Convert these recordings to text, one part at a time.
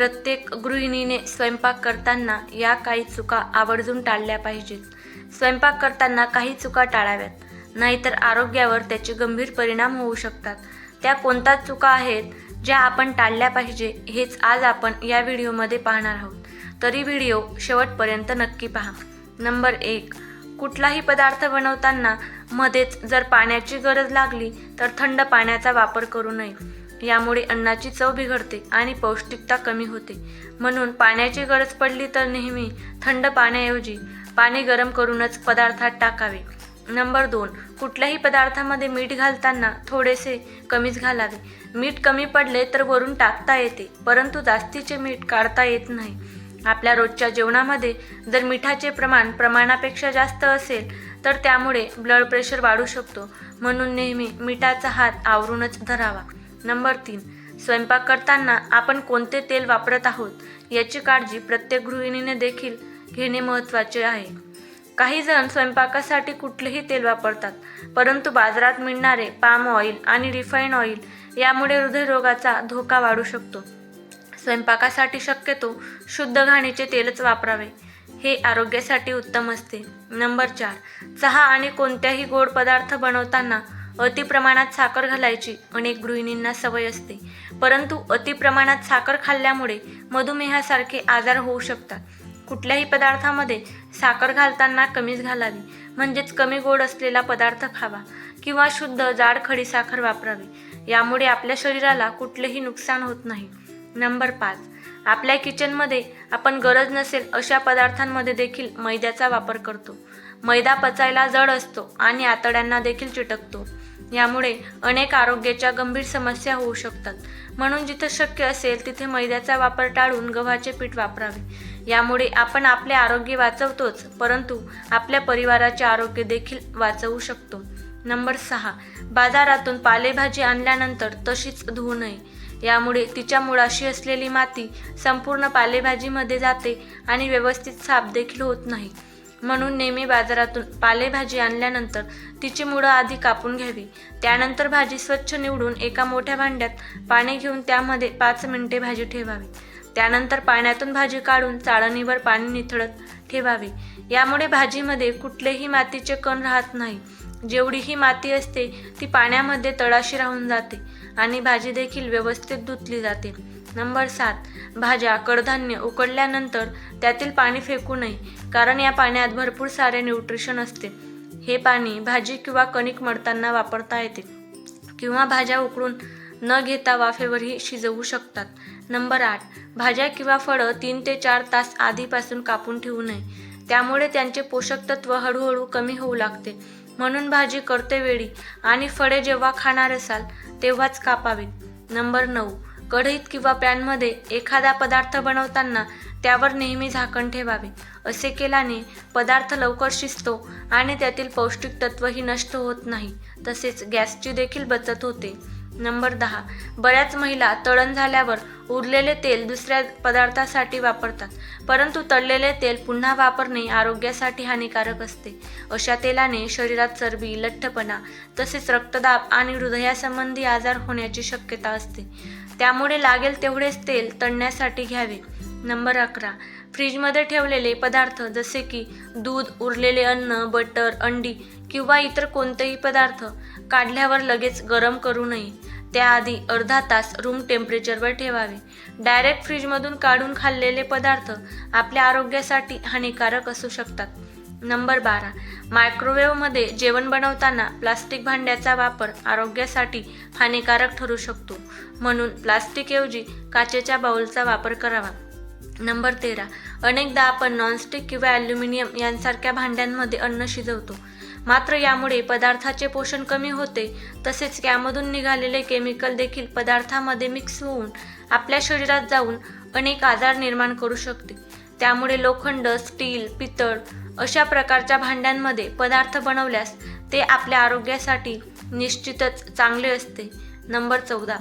प्रत्येक गृहिणीने स्वयंपाक करताना या काही चुका आवर्जून टाळल्या पाहिजेत. स्वयंपाक करताना काही चुका टाळाव्यात नाहीतर आरोग्यावर त्याचे गंभीर परिणाम होऊ शकतात. त्या कोणत्या चुका आहेत ज्या आपण टाळल्या पाहिजे हेच आज आपण या व्हिडिओमध्ये पाहणार आहोत. तरी व्हिडिओ शेवटपर्यंत नक्की पहा. नंबर एक कुठलाही पदार्थ बनवताना मध्येच जर पाण्याची गरज लागली तर थंड पाण्याचा वापर करू नये. यामुळे अन्नाची चव बिघडते आणि पौष्टिकता कमी होते. म्हणून पाण्याची गरज पडली तर नेहमी थंड पाण्याऐवजी पाणी गरम करूनच पदार्थात टाकावे. नंबर दोन कुठल्याही पदार्थामध्ये मीठ घालताना थोडेसे कमीच घालावे. मीठ कमी पडले तर वरून टाकता येते परंतु जास्तीचे मीठ काढता येत नाही. आपल्या रोजच्या जेवणामध्ये जर मिठाचे प्रमाण प्रमाणापेक्षा जास्त असेल तर त्यामुळे ब्लड प्रेशर वाढू शकतो. म्हणून नेहमी मिठाचा हात आवरूनच धरावा. नंबर तीन स्वयंपाक करताना आपण कोणते तेल वापरत आहोत याची काळजी प्रत्येक गृहिणीने देखील घेणे महत्त्वाचे आहे. काही जण स्वयंपाकासाठी कुठलेही तेल वापरतात परंतु बाजारात मिळणारे पाम ऑइल आणि रिफाईन ऑइल यामुळे हृदयरोगाचा धोका वाढू शकतो. स्वयंपाकासाठी शक्यतो शुद्ध घाणीचे तेलच वापरावे हे आरोग्यासाठी उत्तम असते. नंबर चार चहा आणि कोणत्याही गोड पदार्थ बनवताना अति प्रमाणात साखर घालायची अनेक गृहिणींना सवय असते. परंतु अति प्रमाणात साखर खाल्ल्यामुळे मधुमेहासारखे आजार होऊ शकतात. कुठल्याही पदार्थामध्ये साखर घालताना कमीच घालावी म्हणजेच कमी गोड असलेला पदार्थ खावा किंवा शुद्ध जाड खडी साखर वापरावी. यामुळे आपल्या शरीराला कुठलेही नुकसान होत नाही. नंबर पाच. आपल्या किचनमध्ये आपण गरज नसेल अशा पदार्थांमध्ये देखील मैद्याचा वापर करतो. मैदा पचायला जड असतो आणि आतड्यांना देखील चिटकतो. यामुळे अनेक आरोग्याच्या गंभीर समस्या होऊ शकतात. म्हणून जिथं शक्य असेल तिथे मैद्याचा वापर टाळून गव्हाचे पीठ वापरावे. यामुळे आपण आपले आरोग्य वाचवतोच परंतु आपल्या परिवाराचे आरोग्य देखील वाचवू शकतो. नंबर सहा. बाजारातून पालेभाजी आणल्यानंतर तशीच धुवू नये. यामुळे तिच्या मुळाशी असलेली माती संपूर्ण पालेभाजीमध्ये जाते आणि व्यवस्थित साफ देखील होत नाही. म्हणून नेहमी बाजारातून पालेभाजी आणल्यानंतर तिची मुळं आधी कापून घ्यावी. त्यानंतर भाजी स्वच्छ निवडून एका मोठ्या भांड्यात पाणी घेऊन त्यामध्ये पाच मिनिटे भाजी ठेवावी. त्यानंतर पाण्यातून भाजी काढून चाळणीवर पाणी निथळत ठेवावे. यामुळे भाजीमध्ये कुठलेही मातीचे कण राहत नाही. जेवढीही माती असते ती पाण्यामध्ये तळाशी राहून जाते आणि भाजी देखील व्यवस्थित धुतली जाते. नंबर सात. भाज्या कडधान्य उकडल्यानंतर त्यातील पाणी फेकू नये कारण या पाण्यात भरपूर सारे न्यूट्रिशन असते. हे पाणी भाजी किंवा कणिक मळताना वापरता येते किंवा भाज्या उकळून न घेता वाफेवरही शिजवू शकतात. नंबर आठ. भाज्या किंवा फळं तीन ते चार तास आधीपासून कापून ठेवू नये. त्यामुळे त्यांचे पोषक तत्व हळूहळू कमी होऊ लागते. म्हणून भाजी करते वेळी आणि फळे जेव्हा खाणार असाल तेव्हाच कापावीत. नंबर नऊ. कढईत किंवा पॅनमध्ये एखादा पदार्थ बनवताना त्यावर नेहमी झाकण ठेवावे. असे केल्याने पदार्थ लवकर शिजतो आणि त्यातील पौष्टिक तत्वही नष्ट होत नाही. तसेच गॅसची देखील बचत होते. नंबर दहा. बऱ्याच महिला तळण झाल्यावर उरलेले तेल दुसऱ्या पदार्थासाठी वापरतात. परंतु तळलेले तेल पुन्हा वापरणे आरोग्यासाठी हानिकारक असते. अशा तेलाने शरीरात चरबी लठ्ठपणा तसेच रक्तदाब आणि हृदयासंबंधी आजार होण्याची शक्यता असते. त्यामुळे लागेल तेवढेच तेल तळण्यासाठी घ्यावे. नंबर अकरा. फ्रीजमध्ये ठेवलेले पदार्थ जसे की दूध उरलेले अन्न बटर अंडी किंवा इतर कोणतेही पदार्थ काढल्यावर लगेच गरम करू नये. त्याआधी अर्धा तास रूम टेम्परेचरवर ठेवावे. डायरेक्ट फ्रीजमधून काढून खाल्लेले पदार्थ आपल्या आरोग्यासाठी हानिकारक असू शकतात. नंबर बारा. मायक्रोवेव्हमध्ये जेवण बनवताना प्लास्टिक भांड्याचा वापर आरोग्यासाठी हानिकारक ठरू शकतो. म्हणून प्लास्टिकऐवजी काचेच्या बाउलचा वापर करावा. नंबर तेरा. अनेकदा आपण नॉनस्टिक किंवा ॲल्युमिनियम यांसारख्या भांड्यांमध्ये अन्न शिजवतो. मात्र यामुळे पदार्थाचे पोषण कमी होते. तसेच यामधून निघालेले केमिकल देखील पदार्थामध्ये मिक्स होऊन आपल्या शरीरात जाऊन अनेक आजार निर्माण करू शकते. त्यामुळे लोखंड स्टील पितळ अशा प्रकारच्या भांड्यांमध्ये पदार्थ बनवल्यास ते आपल्या आरोग्यासाठी निश्चितच चांगले असते. नंबर चौदा.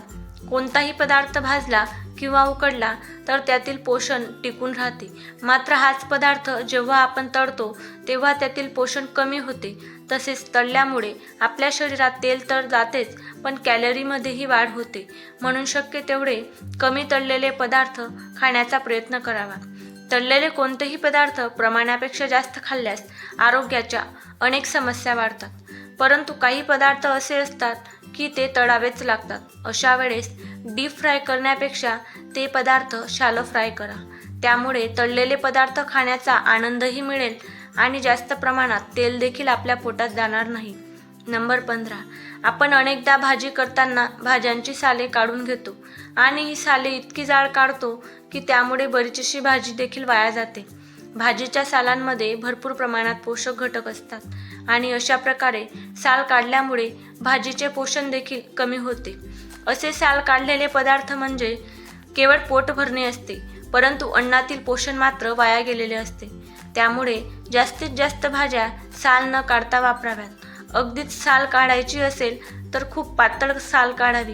कोणताही पदार्थ भाजला किंवा उकडला तर त्यातील पोषण टिकून राहते. मात्र हाच पदार्थ जेव्हा आपण तळतो तेव्हा त्यातील पोषण कमी होते. तसेच तळल्यामुळे आपल्या शरीरात तेल तर जातेच पण कॅलरीमध्येही वाढ होते. म्हणून शक्य तेवढे कमी तळलेले पदार्थ खाण्याचा प्रयत्न करावा. तळलेले कोणतेही पदार्थ प्रमाणापेक्षा जास्त खाल्ल्यास आरोग्याच्या अनेक समस्या वाढतात. परंतु काही पदार्थ असे असतात की ते तळावेच लागतात. अशा वेळेस डीप फ्राय करण्यापेक्षा ते पदार्थ शालो फ्राय करा. त्यामुळे तळलेले पदार्थ खाण्याचा आनंदही मिळेल आणि जास्त प्रमाणात तेल देखील आपल्या पोटात जाणार नाही. नंबर पंधरा. आपण अनेकदा भाजी करताना भाज्यांची साले काढून घेतो आणि ही साले इतकी जाळ काढतो की त्यामुळे बरीचशी भाजी देखील वाया जाते. भाजीच्या सालांमध्ये भरपूर प्रमाणात पोषक घटक असतात आणि अशा प्रकारे साल काढल्यामुळे भाजीचे पोषण देखील कमी होते. असे साल काढलेले पदार्थ म्हणजे केवळ पोट भरणे असते परंतु अन्नातील पोषण मात्र वाया गेलेले असते. त्यामुळे जास्तीत जास्त भाज्या साल न काढता वापराव्यात. अगदीच साल काढायची असेल तर खूप पातळ साल काढावी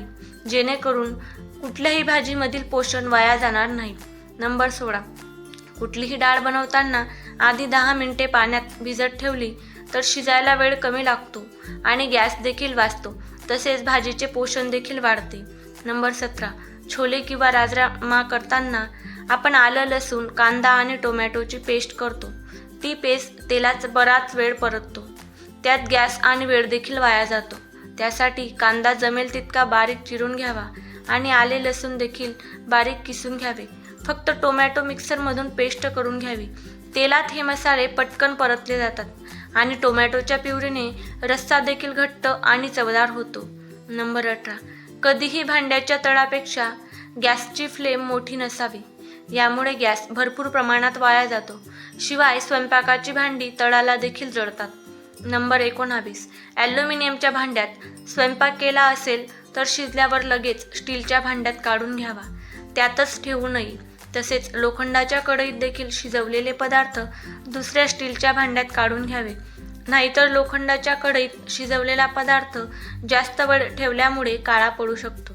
जेणेकरून कुठल्याही भाजीमधील पोषण वाया जाणार नाही. नंबर सोळा. कुठलीही डाळ बनवताना आधी दहा मिनिटे पाण्यात भिजत ठेवली तर शिजायला वेळ कमी लागतो आणि गॅस देखील वाचतो. तसेच भाजीचे पोषण देखील वाढते. नंबर सतरा. छोले किंवा राजमा करताना आपण आलं लसूण कांदा आणि टोमॅटोची पेस्ट करतो. ती पेस्ट तेलात बराच वेळ परततो. त्यात गॅस आणि वेळ देखील वाया जातो. त्यासाठी कांदा जमेल तितका बारीक चिरून घ्यावा आणि आले लसूण देखील बारीक किसून घ्यावे. फक्त टोमॅटो मिक्सरमधून पेस्ट करून घ्यावी. तेलात हे मसाले पटकन परतले जातात. आणि टोमॅटोच्या प्युरीने रस्सा देखील घट्ट आणि चवदार होतो. नंबर अठरा. कधीही भांड्याच्या तळापेक्षा गॅसची फ्लेम मोठी नसावी. यामुळे गॅस भरपूर प्रमाणात वाया जातो. शिवाय स्वयंपाकाची भांडी तळाला देखील जळतात. नंबर एकोणावीस. ॲल्युमिनियमच्या भांड्यात स्वयंपाक केला असेल तर शिजल्यावर लगेच स्टीलच्या भांड्यात काढून घ्यावा. त्यातच ठेवू नये. तसेच लोखंडाच्या कढईत देखील शिजवलेले पदार्थ दुसऱ्या स्टीलच्या भांड्यात काढून घ्यावे. नाहीतर लोखंडाच्या कढईत शिजवलेला पदार्थ जास्त वेळ ठेवल्यामुळे काळा पडू शकतो.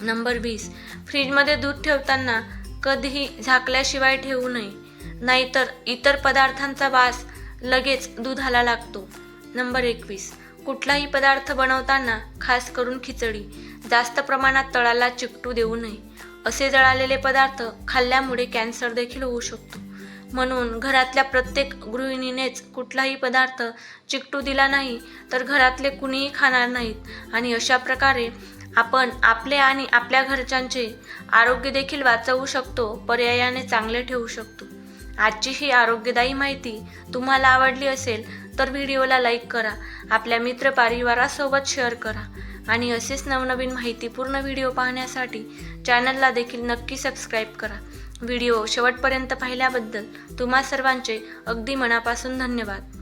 नंबर वीस. फ्रीजमध्ये दूध ठेवताना कधीही झाकल्याशिवाय ठेवू नये. नाहीतर इतर पदार्थांचा वास लगेच दुधाला लागतो. नंबर एकवीस. कुठलाही पदार्थ बनवताना खास करून खिचडी जास्त प्रमाणात तळाला चिकटू देऊ नये. असे जळालेले पदार्थ खाल्ल्यामुळे कॅन्सर देखील होऊ शकतो. म्हणून घरातल्या प्रत्येक गृहिणीनेच कुठलाही पदार्थ चिकटू दिला नाही तर घरातले कुणीही खाणार नाहीत. आणि अशा प्रकारे आपण आपले आणि आपल्या घरच्यांचे आरोग्य देखील वाचवू शकतो पर्यायाने चांगले ठेवू शकतो. आजची ही आरोग्यदायी माहिती तुम्हाला आवडली असेल तर व्हिडिओला लाईक करा आपल्या मित्रपरिवारासोबत शेअर करा. आणि असेच नवनवीन माहितीपूर्ण व्हिडिओ पाहण्यासाठी चॅनलला देखील नक्की सबस्क्राईब करा. व्हिडिओ शेवटपर्यंत पाहिल्याबद्दल तुम्हा सर्वांचे अगदी मनापासून धन्यवाद.